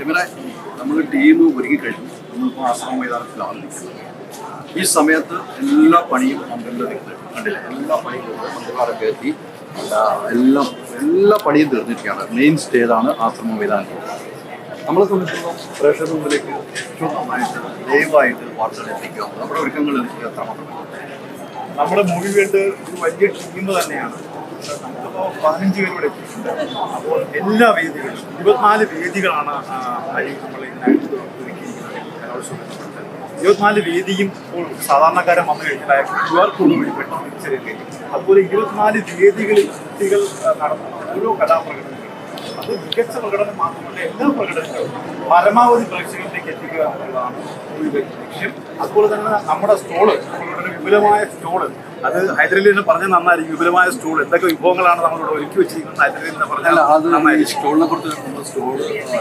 ഇവിടെ നമ്മൾ ടീം ഒരുങ്ങി കഴിഞ്ഞു. നമ്മളിപ്പോൾ ആശ്രമ മൈതാനത്തിലാണ് നിൽക്കുന്നത്. ഈ സമയത്ത് എല്ലാ പണിയും പന്ത്രണ്ട് കണ്ടില്ല? എല്ലാ പണിയും മന്ത്രിമാരൊക്കെ എത്തി. എല്ലാം എല്ലാ പണിയും തീർന്നിരിക്കുകയാണ്. മെയിൻ സ്റ്റേജാണ് ആശ്രമ മൈതാനം നമ്മളെ സംബന്ധിച്ചിടത്തോളം പ്രേക്ഷക മുമ്പിലേക്ക് ഏറ്റവും നന്നായിട്ട് ലൈവായിട്ട് വാർത്തകൾ എത്തിക്കുക നമ്മുടെ ഒരുക്കങ്ങളിൽ എത്രമാത്രം നമ്മുടെ മൂവി വേണ്ടി വലിയ ടീം തന്നെയാണ്. പതിനഞ്ച് പേര് എത്തിയിട്ടുണ്ട്. അപ്പോൾ എല്ലാ വേദികളും ഇരുപത്തിനാല് വേദികളാണ് നമ്മൾ ഇതിനായിട്ട് ഇരുപത്തിനാല് വേദിയും ഇപ്പോൾ സാധാരണക്കാരൻ വന്നു കഴിഞ്ഞാൽ ക്യു ആർ കോഡ് പെട്ടെന്ന് തിരിച്ചറിയാൻ അതുപോലെ ഇരുപത്തിനാല് വേദികളിൽ കുട്ടികൾ നടത്തുന്ന ഓരോ കലാപ്രകടനങ്ങളും അത് മികച്ച പ്രകടനം മാത്രമല്ല എല്ലാ പ്രകടനങ്ങളും പരമാവധി എത്തിക്കുക എന്നുള്ളതാണ് ലക്ഷ്യം. അതുപോലെ തന്നെ നമ്മുടെ സ്റ്റോൾ വളരെ വിപുലമായ സ്റ്റോൾ. അത് ഹൈദരലി എന്ന് പറഞ്ഞാൽ നന്നായിരിക്കും. വിപുലമായ സ്റ്റോൾ എന്തൊക്കെ വിഭവങ്ങളാണ് നമ്മളിവിടെ ഒരുക്കി വെച്ചിരിക്കുന്നത് ഹൈദരലി എന്ന് പറഞ്ഞാൽ അത് ഈ നന്നായിരിക്കും. സ്റ്റോളിനെ കുറിച്ച് നമ്മൾ സ്റ്റോൾ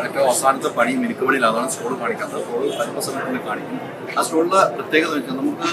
ഏറ്റവും അവസാനത്തെ പണി മിനുക്കുപണിയിൽ അതാണ് സ്റ്റോൾ കാണിക്കാത്തത്. സ്റ്റോൾ അല്പസമയത്തിൽ കാണിക്കും. ആ സ്റ്റോളിലെ പ്രത്യേകത വെച്ചാൽ നമുക്ക്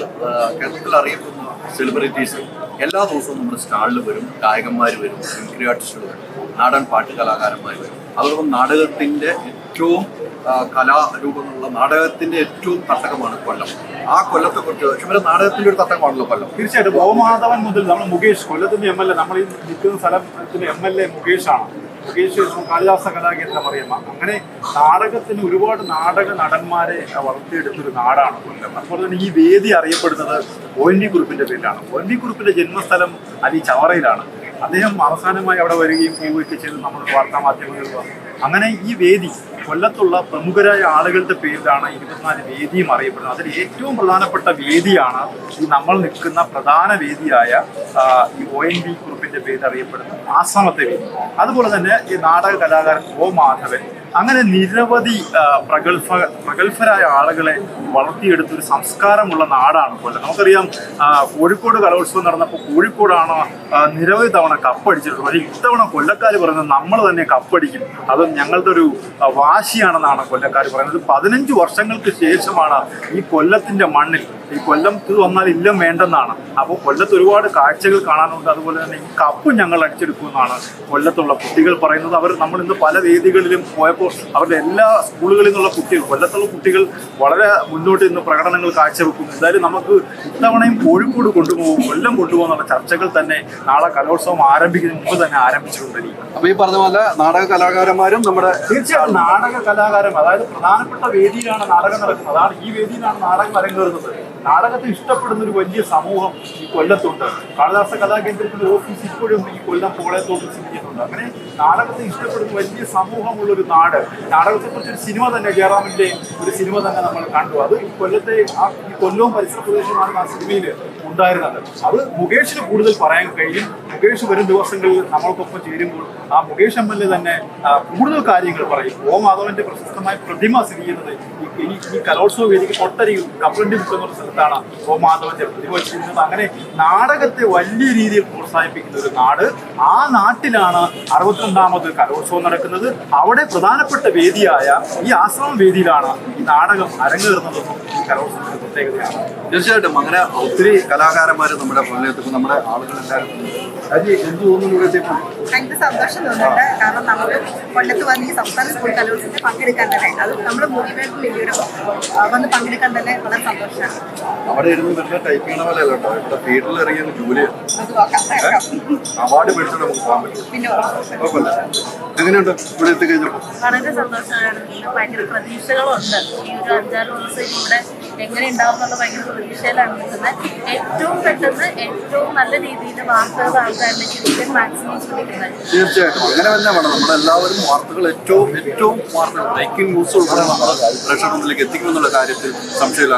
കേരളത്തിൽ അറിയപ്പെടുന്ന സെലിബ്രിറ്റീസ് എല്ലാ ദിവസവും നമ്മുടെ സ്റ്റാളിൽ വരും ഗായകന്മാർ വരും മിമിക്രി ആർട്ടിസ്റ്റുകൾ വരും നാടൻ പാട്ട് കലാകാരന്മാർ വരും. അതോടൊപ്പം നാടകത്തിന്റെ ഏറ്റവും കലാരൂപങ്ങളുള്ള നാടകത്തിന്റെ ഏറ്റവും തട്ടകമാണ് കൊല്ലം. ആ കൊല്ലത്തെ കുറിച്ച് പക്ഷേ നാടകത്തിന്റെ ഒരു തട്ടകമാണല്ലോ കൊല്ലം. തീർച്ചയായിട്ടും. ഗോമാധവൻ മുതൽ നമ്മൾ മുകേഷ് കൊല്ലത്തിന്റെ എം എൽ എ നമ്മൾ ഈ നിൽക്കുന്ന സ്ഥലത്തിന്റെ എം എൽ എ മുകേഷാണ് മുകേഷ് കാളിദാസ കലാകേന്ദ്രം അറിയാം. അങ്ങനെ നാടകത്തിന് ഒരുപാട് നാടക നടന്മാരെ വളർത്തിയെടുത്തൊരു നാടാണ് കൊല്ലം. അതുപോലെ തന്നെ ഈ വേദി അറിയപ്പെടുന്നത് വി കുറിപ്പിന്റെ പേരിലാണ്. വി കുറിപ്പിന്റെ ജന്മസ്ഥലം അലി ചവറയിലാണ്. അദ്ദേഹം അവസാനമായി അവിടെ വരികയും പോവുകയൊക്കെ ചെയ്ത് നമ്മൾ വാർത്താ മാധ്യമങ്ങളിൽ അങ്ങനെ ഈ വേദി കൊല്ലത്തുള്ള പ്രമുഖരായ ആളുകളുടെ പേരിലാണ് ഇരുപത്തിനാല് വേദിയും അറിയപ്പെടുന്നത്. അതിൽ ഏറ്റവും പ്രധാനപ്പെട്ട വേദിയാണ് ഈ നമ്മൾ നിൽക്കുന്ന പ്രധാന വേദിയായ ഈ ഒ എൻ ബി ഗ്രൂപ്പിന്റെ പേരിൽ അറിയപ്പെടുന്ന ആശ്രമത്തെ വേദി. അതുപോലെ തന്നെ ഈ നാടക കലാകാരൻ ഒ മാധവൻ അങ്ങനെ നിരവധി പ്രഗത്ഭ പ്രഗത്ഭരായ ആളുകളെ വളർത്തിയെടുത്ത ഒരു സംസ്കാരമുള്ള നാടാണ് കൊല്ലം. നമുക്കറിയാം കോഴിക്കോട് കലോത്സവം നടന്നപ്പോൾ കോഴിക്കോടാണ് നിരവധി തവണ കപ്പടിച്ചിട്ടുള്ളത്. പക്ഷേ ഇത്തവണ കൊല്ലക്കാർ പറയുന്നത് നമ്മൾ തന്നെ കപ്പടിക്കും. അത് ഞങ്ങളുടെ ഒരു വാശിയാണെന്നാണ് കൊല്ലക്കാർ പറയുന്നത്. പതിനഞ്ച് വർഷങ്ങൾക്ക് ശേഷമാണ് ഈ കൊല്ലത്തിന്റെ മണ്ണിൽ ഈ കൊല്ലം വന്നാൽ ഇല്ലം വേണ്ടെന്നാണ്. അപ്പോൾ കൊല്ലത്ത് ഒരുപാട് കാഴ്ചകൾ കാണാനുണ്ട്. അതുപോലെ തന്നെ ഈ കപ്പ് ഞങ്ങൾ അടിച്ചെടുക്കുമെന്നാണ് കൊല്ലത്തുള്ള കുട്ടികൾ പറയുന്നത്. അവർ നമ്മൾ ഇന്ന് പല വേദികളിലും പോയപ്പോൾ അവരുടെ എല്ലാ സ്കൂളുകളിൽ നിന്നുള്ള കുട്ടികൾ കൊല്ലത്തുള്ള കുട്ടികൾ വളരെ മുന്നോട്ട് ഇന്ന് പ്രകടനങ്ങൾ കാഴ്ചവെക്കുന്നു. എന്തായാലും നമുക്ക് ഇത്തവണയും കോഴിക്കോട് കൊണ്ടുപോകും കൊല്ലം കൊണ്ടുപോകുന്നുള്ള ചർച്ചകൾ തന്നെ നാളെ കലോത്സവം ആരംഭിക്കുന്നതിന് മുമ്പ് തന്നെ ആരംഭിച്ചിട്ടുണ്ടായിരിക്കും. അപ്പൊ ഈ പറഞ്ഞ പോലെ നാടക കലാകാരന്മാരും നമ്മുടെ തീർച്ചയായിട്ടും നാടക കലാകാരൻ അതായത് പ്രധാനപ്പെട്ട വേദിയിലാണ് നാടകം നടക്കുന്നത്. അതാണ് ഈ വേദിയിലാണ് നാടകം അരങ്ങേറുന്നത് നാടകത്തെ ഇഷ്ടപ്പെടുന്ന ഒരു വലിയ സമൂഹം ഈ കൊല്ലത്തുണ്ട്. കാളിദാസ കലാകേന്ദ്രത്തിന്റെ ഓഫീസ് ഇപ്പോഴും ഈ കൊല്ലം പോളയത്തോട്ട് സ്ഥിതി ചെയ്യുന്നുണ്ട് അങ്ങനെ നാടകത്തെ ഇഷ്ടപ്പെടുന്ന വലിയ സമൂഹമുള്ള ഒരു നാട്. നാടകത്തെക്കുറിച്ച് ഒരു സിനിമ തന്നെ ജയറാമിന്റെ ഒരു സിനിമ തന്നെ നമ്മൾ കണ്ടു. അത് ഈ കൊല്ലത്തെ ആ ഈ കൊല്ലവും പരിസര പ്രദേശമാണ് ആ സിനിമയിൽ ഉണ്ടായിരുന്നത്. അത് മുകേഷിന് കൂടുതൽ പറയാൻ കഴിയും. മുകേഷ് വരും ദിവസങ്ങളിൽ നമ്മൾക്കൊപ്പം ചേരുമ്പോൾ ആ മുകേഷ് എം എൽ എ തന്നെ കൂടുതൽ കാര്യങ്ങൾ പറയും. ഓ മാധവന്റെ പ്രശസ്തമായ പ്രതിമ സ്ഥിതി ചെയ്യുന്നത് ഈ ഈ കലോത്സവ വേദിക്ക് തൊട്ടരി കപ്പലിന്റെ മുക്ക് എന്നുള്ള സ്ഥലത്താണ് ഓ മാധവന്റെ പ്രതിമ അങ്ങനെ നാടകത്തെ വലിയ രീതിയിൽ പ്രോത്സാഹിപ്പിക്കുന്ന ഒരു നാട്. ആ നാട്ടിലാണ് അറുപത്തിരണ്ടാമത് കലോത്സവം നടക്കുന്നത്. അവിടെ പ്രധാനപ്പെട്ട വേദിയായ ഈ ആശ്രമം വേദിയിലാണ് ഈ നാടകം അരങ്ങേറുന്നതെന്നും ഈ കലോത്സവത്തിന്റെ പ്രത്യേകതയാണ്. തീർച്ചയായിട്ടും അങ്ങനെ ഒത്തിരി കലാകാരന്മാർ നമ്മുടെ മുന്നിലെത്തുമ്പോൾ നമ്മുടെ ആളുകളെല്ലാവരും ഭയങ്കര സന്തോഷം തോന്നുന്നുണ്ട്. കാരണം നമ്മൾ കൊല്ലത്ത് വന്ന് ഈ സംസ്ഥാന സ്കൂൾ കലോത്സവത്തിൽ പങ്കെടുക്കാൻ തന്നെ അത് നമ്മൾ മൂവിവേൾക്കും വലിയൊരു വന്ന് പങ്കെടുക്കാൻ തന്നെ വളരെ സന്തോഷമാണ്. അവിടെ ഇരുന്ന് വെറുതെ ടൈപ്പ് ചെയ്യണ പോലെ അല്ല കേട്ടോ. ഇവിടെ ഫീൽഡിൽ ഇറങ്ങിയ ജോലി. അത് നോക്കാം. അവാർഡ് മേടിച്ചിട്ട് നമുക്ക് പോകാൻ പറ്റും. കുഴപ്പമില്ല. എങ്ങനെയുണ്ട്? ഇവിടെ എത്തിക്കഴിഞ്ഞപ്പോൾ വളരെ സന്തോഷമാണ് ഭയങ്കര പ്രതീക്ഷകളുണ്ട്. ഈ ഒരു അഞ്ചാറ് ദിവസം ഇവിടെ എങ്ങനെ ഉണ്ടാവും എന്നുള്ള ഭയങ്കര പ്രതീക്ഷയിലാണ് നിൽക്കുന്നത്. ഏറ്റവും പെട്ടെന്ന് ഏറ്റവും നല്ല രീതിയിൽ വാർത്തകൾ ആൾക്കാരിലേക്ക് എത്തിക്കാൻ മാക്സിമം ശ്രമിക്കുന്നത് തീർച്ചയായിട്ടും. അങ്ങനെ തന്നെ വേണം. നമ്മളെല്ലാവരും വാർത്തകൾ ഏറ്റവും ഏറ്റവും വാർത്തകൾ ബ്രേക്കിംഗ് ന്യൂസ് ഉൾപ്പെടെ നമ്മൾ പ്രേക്ഷകരുടെ മുന്നിലേക്ക് എത്തിക്കുമെന്നുള്ള കാര്യത്തിൽ സംശയമില്ല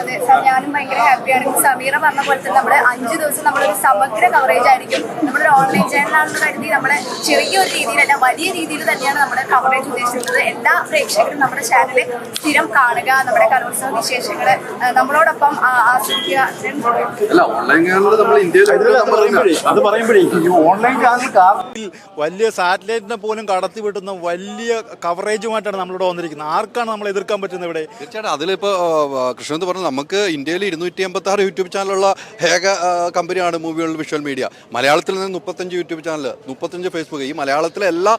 അതെ ഞാനും ഭയങ്കര ഹാപ്പിയാണ് സമീറ പറഞ്ഞ പോലെ തന്നെ നമ്മുടെ അഞ്ച് ദിവസം നമ്മളൊരു സമഗ്ര കവറേജ് ആയിരിക്കും. നമ്മുടെ ഒരു ഓൺലൈൻ ചാനലാണെന്ന് കരുതി നമ്മുടെ ചെറിയൊരു രീതിയിലല്ല വലിയ രീതിയിൽ തന്നെയാണ് നമ്മുടെ കവറേജ് ഉദ്ദേശിക്കുന്നത്. എല്ലാ പ്രേക്ഷകരും നമ്മുടെ ചാനൽ സ്ഥിരം കാണുക നമ്മുടെ കലോത്സവ കലോത്സവ നമ്മളോടൊപ്പം അല്ല ഓൺലൈൻ ചാനൽ നമ്മൾ ഇന്ത്യയിൽ അത് പറയുമ്പോഴേ ഈ ഓൺലൈൻ ചാനൽ വലിയ സാറ്റലൈറ്റിനെ പോലും കടത്തി വിട്ടുന്ന വലിയ കവറേജുമായിട്ടാണ് നമ്മളിവിടെ വന്നിരിക്കുന്നത്. ആർക്കാണ് നമ്മൾ എതിർക്കാൻ പറ്റുന്നത് ഇവിടെ? തീർച്ചയായിട്ടും. അതിലിപ്പോൾ കൃഷ്ണന്ത് പറഞ്ഞു നമുക്ക് ഇന്ത്യയിൽ ഇരുന്നൂറ്റി എൺപത്തി ആറ് യൂട്യൂബ് ചാനലുള്ള ഏക കമ്പനിയാണ് മൂവികൾ വിഷ്വൽ മീഡിയ മലയാളത്തിൽ നിന്ന് മുപ്പത്തഞ്ച് യൂട്യൂബ് ചാനൽ മുപ്പത്തഞ്ച് ഫേസ്ബുക്ക് ഈ മലയാളത്തിലെ എല്ലാ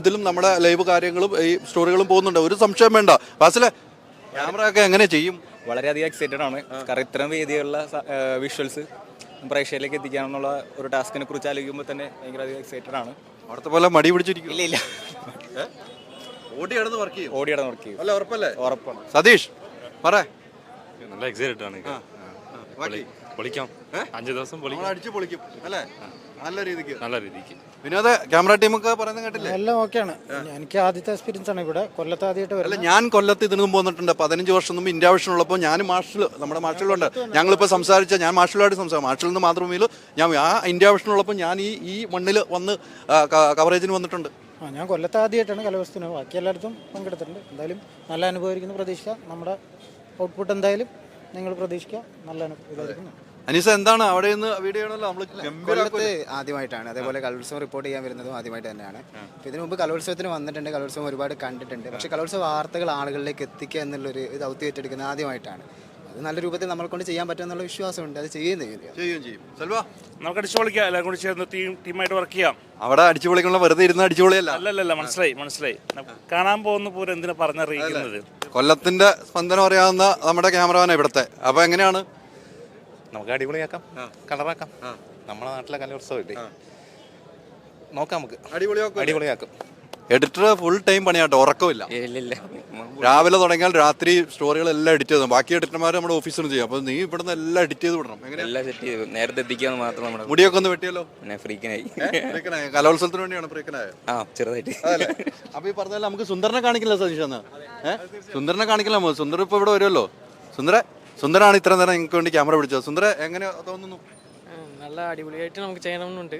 ഇതിലും നമ്മുടെ ലൈവ് കാര്യങ്ങളും ഈ സ്റ്റോറികളും പോകുന്നുണ്ട്. ഒരു സംശയം വേണ്ട. ബാസിലെ ക്യാമറ ഒക്കെ എങ്ങനെ ചെയ്യും? വളരെയധികം എക്സൈറ്റഡ് ആണ്. കാരണം ഇത്തരം വേദികളുള്ള വിഷ്വൽസ് പ്രേക്ഷകരിലേക്ക് എത്തിക്കാനുള്ള ഒരു ടാസ്കിനെ കുറിച്ച് ആലോചിക്കുമ്പോൾ തന്നെ ഭയങ്കര അധികം എക്സൈറ്റഡ് ആണ്. അവിടുത്തെ പോലെ മടി പിടിച്ചിരിക്കും. ഇല്ല ഇല്ല. ഓടി നടന്ന് വർക്ക് ചെയ്യും? ഓടിയുടെ വർക്ക് അല്ല ഉറപ്പല്ലേ? ഉറപ്പാണ്. സതീഷ് പറ. നല്ല എക്സൈറ്റഡ് ആണ് ബാക്കി? പൊളിക്കാം. അഞ്ച് ദിവസം പൊളിക്കാം. അടിച്ചു പൊളിക്കും അല്ലേ? നല്ല രീതിക്ക്. നല്ല രീതിക്ക്. വിനോദ ക്യാമറ ടീമൊക്കെ പറയുന്നത് കേട്ടില്ലേ? എല്ലാം ഓക്കെയാണ്. എനിക്ക് ആദ്യത്തെ എക്സ്പീരിയൻസ് ആണ് ഇവിടെ. കൊല്ലത്ത് ആദ്യമായിട്ട് അല്ല വരുന്നത്. ഞാൻ കൊല്ലത്ത് ഇതിനു പോന്നിട്ടുണ്ട് വന്നിട്ടുണ്ട്. പതിനഞ്ച് വർഷം മുമ്പ് ഇന്ത്യ വിഷൻ ഉള്ളപ്പോൾ ഞാൻ മാർഷൽ നമ്മുടെ മാർഷലുണ്ട്. ഞങ്ങളിപ്പോൾ സംസാരിച്ച ഞാൻ മാർഷലുമായിട്ട് സംസാരിച്ചു. മാർഷൽ നിന്ന് മാതൃഭൂമിയിൽ ഞാൻ ആ ഇന്ത്യ വിഷൻ ഉള്ളപ്പോൾ ഞാൻ ഈ ഈ മണ്ണിൽ വന്ന് കവറേജിന് വന്നിട്ടുണ്ട്. ആ ഞാൻ കൊല്ലത്ത് ആദ്യമായിട്ടാണ് കലോത്സവത്തിന്. ബാക്കി എല്ലായിടത്തും പങ്കെടുത്തിട്ടുണ്ട്. എന്തായാലും നല്ല അനുഭവമായിരിക്കുന്നു പ്രതീക്ഷ. നമ്മുടെ ഔട്ട്പുട്ട് എന്തായാലും നിങ്ങൾ പ്രതീക്ഷിക്കുക. നല്ല ഇതായിരിക്കും അനീസ എന്താണ് അവിടെ നിന്ന് വീഡിയോ ആണല്ലോ നമ്മൾ കൊല്ലത്ത് ആദ്യമായിട്ടാണ്. അതേപോലെ കലോത്സവം റിപ്പോർട്ട് ചെയ്യാൻ വരുന്നതും ആദ്യമായിട്ട് തന്നെയാണ്. ഇതിന് മുമ്പ് കലോത്സവത്തിന് വന്നിട്ടുണ്ട്. കലോത്സവം ഒരുപാട് കണ്ടിട്ടുണ്ട്. പക്ഷേ കലോത്സവ വാർത്തകൾ ആളുകളിലേക്ക് എത്തിക്കുക എന്നുള്ളൊരു ദൗത്യം ഏറ്റെടുക്കുന്നത് ആദ്യമായിട്ടാണ്. അത് നല്ല രൂപത്തിൽ നമ്മളെ കൊണ്ട് ചെയ്യാൻ പറ്റുമെന്നുള്ള വിശ്വാസമുണ്ട്. അത് ചെയ്യുന്നത് ചെയ്യുകയും ചെയ്യും. സെൽവ? നമുക്ക് അടിച്ചു പൊളിക്കാം എല്ലാവരും കൂടി ചേർന്ന് ടീം ടീമായിട്ട് വർക്ക് ചെയ്യാം. അവിടെ അടിച്ചു പൊളിക്കുള്ള വെറുതെ ഇരുന്ന് അടിച്ചു പൊളിയല്ല അല്ലല്ല മനസ്സിലായി. മനസ്സിലായി കാണാൻ പോകുന്ന പൂരം എന്തിനാ പറഞ്ഞറിയിക്കുന്നത്? കൊല്ലത്തിന്റെ സ്പന്ദനം അറിയാവുന്ന നമ്മുടെ ക്യാമറമാനാണ് ഇവിടുത്തെ. അപ്പൊ എങ്ങനെയാണ്? നമുക്ക് അടിപൊളിയാക്കാം കളറാക്കാം നമ്മുടെ നാട്ടിലെ കലോത്സവം ഇല്ലേ? നോക്കാം നമുക്ക്. അടിപൊളിയാക്കും അടിപൊളിയാക്കും. എഡിറ്റർ ഫുൾ ടൈം പണിയാട്ടോ ഉറക്കമില്ല. ഇല്ലില്ല. രാവിലെ തുടങ്ങിയാൽ രാത്രി സ്റ്റോറികൾ എല്ലാം എഡിറ്റ് ചെയ്തു ബാക്കി എഡിറ്റർമാർ നമ്മുടെ ഓഫീസിൽ ചെയ്യും. അപ്പോൾ നീ ഇവിടുന്ന് എല്ലാം എഡിറ്റ് ചെയ്ത് വിടണം. എങ്ങനെ എല്ലാം സെറ്റ് ചെയ്തു നേരത്തെ എത്തിക്കാന്ന് മാത്രം നമ്മുടെ മുടിയൊക്കെ ഒന്ന് വെട്ടിയല്ലോ? പിന്നെ ഫ്രീക്കനായി ഫ്രീക്കനായ കലോത്സവത്തിന് വേണ്ടിയാണ് ഫ്രീക്കനായ ആ ചെറുതായിട്ട്. അതല്ലേ? അപ്പൊ ഈ പറഞ്ഞാൽ നമുക്ക് സുന്ദരനെ കാണിക്കില്ല സതീഷ് എന്ന് ഏഹ് സുന്ദരനെ കാണിക്കില്ല നമുക്ക് സുന്ദർ ഇപ്പൊ ഇവിടെ വരുമല്ലോ? സുന്ദര സുന്ദരാണ് ഇത്ര നേരം നിങ്ങൾക്ക് വേണ്ടി ക്യാമറ പിടിച്ചത്. സുന്ദര എങ്ങനെ തോന്നുന്നു? നല്ല അടിപൊളിയായിട്ട് നമുക്ക് ചെയ്യണമെന്നുണ്ട്.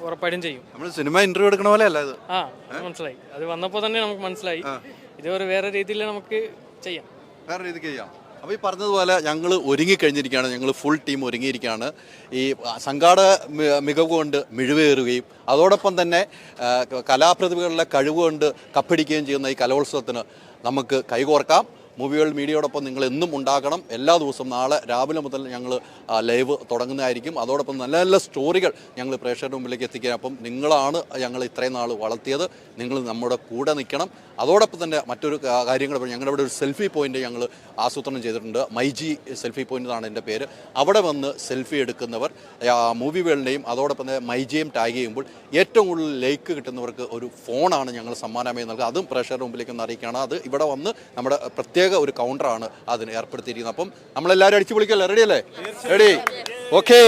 ഉറപ്പായിട്ടും ചെയ്യും. നമ്മൾ സിനിമ ഇന്റർവ്യൂ എടുക്കണ പോലെ അല്ല ഇത്. ആ മനസ്സിലായി. അത് വന്നപ്പോൾ തന്നെ നമുക്ക് മനസ്സിലായി. ഇത് ഒരു വേറെ രീതിയിൽ നമുക്ക് ചെയ്യാം. വേറെ രീതിക്ക് ചെയ്യാം. അപ്പോൾ ഈ പറഞ്ഞതുപോലെ ഞങ്ങൾ ഒരുങ്ങിക്കഴിഞ്ഞിരിക്കുകയാണ് ഞങ്ങൾ ഫുൾ ടീം ഒരുങ്ങിയിരിക്കുകയാണ്. ഈ സംഘാട മികവ് കൊണ്ട് മിഴിവേറുകയും അതോടൊപ്പം തന്നെ കലാപ്രതിഭകളുടെ കഴിവ് കൊണ്ട് കപ്പിടിക്കുകയും ചെയ്യുന്ന ഈ കലോത്സവത്തിന് നമുക്ക് കൈകോർക്കാം. മൂവികൾ മീഡിയയോടൊപ്പം നിങ്ങൾ എന്നും ഉണ്ടാകണം. എല്ലാ ദിവസവും നാളെ രാവിലെ മുതൽ ഞങ്ങൾ ലൈവ് തുടങ്ങുന്നതായിരിക്കും. അതോടൊപ്പം നല്ല നല്ല സ്റ്റോറികൾ ഞങ്ങൾ പ്രേക്ഷകരുടെ മുമ്പിലേക്ക് എത്തിക്കുക അപ്പം നിങ്ങളാണ് ഞങ്ങൾ ഇത്രയും നാൾ വളർത്തിയത്. നിങ്ങൾ നമ്മുടെ കൂടെ നിൽക്കണം. അതോടൊപ്പം തന്നെ മറ്റൊരു കാര്യങ്ങൾ ഞങ്ങളുടെ ഇവിടെ ഒരു സെൽഫി പോയിന്റ് ഞങ്ങൾ ആസൂത്രണം ചെയ്തിട്ടുണ്ട്. മൈജി സെൽഫി പോയിന്റ് എന്നാണ് എന്റെ പേര്. അവിടെ വന്ന് സെൽഫി എടുക്കുന്നവർ മൂവി വേൾഡിനെയും അതോടൊപ്പം തന്നെ മൈജിയും ടാഗ് ചെയ്യുമ്പോൾ ഏറ്റവും കൂടുതൽ ലൈക്ക് കിട്ടുന്നവർക്ക് ഒരു ഫോണാണ് ഞങ്ങൾ സമ്മാനമായി നൽകുക. അതും പ്രേക്ഷകരുടെ മുമ്പിലേക്ക് ഒന്ന് അറിയിക്കുകയാണ്. അത് ഇവിടെ വന്ന് നമ്മുടെ പ്രത്യേക ഒരു കൗണ്ടറാണ് അതിന് ഏർപ്പെടുത്തിയിരിക്കുന്നത്. അപ്പം നമ്മളെല്ലാവരും അടിച്ചു പൊളിക്കല്ലേ? റെഡിയല്ലേ റെഡി ഓക്കേ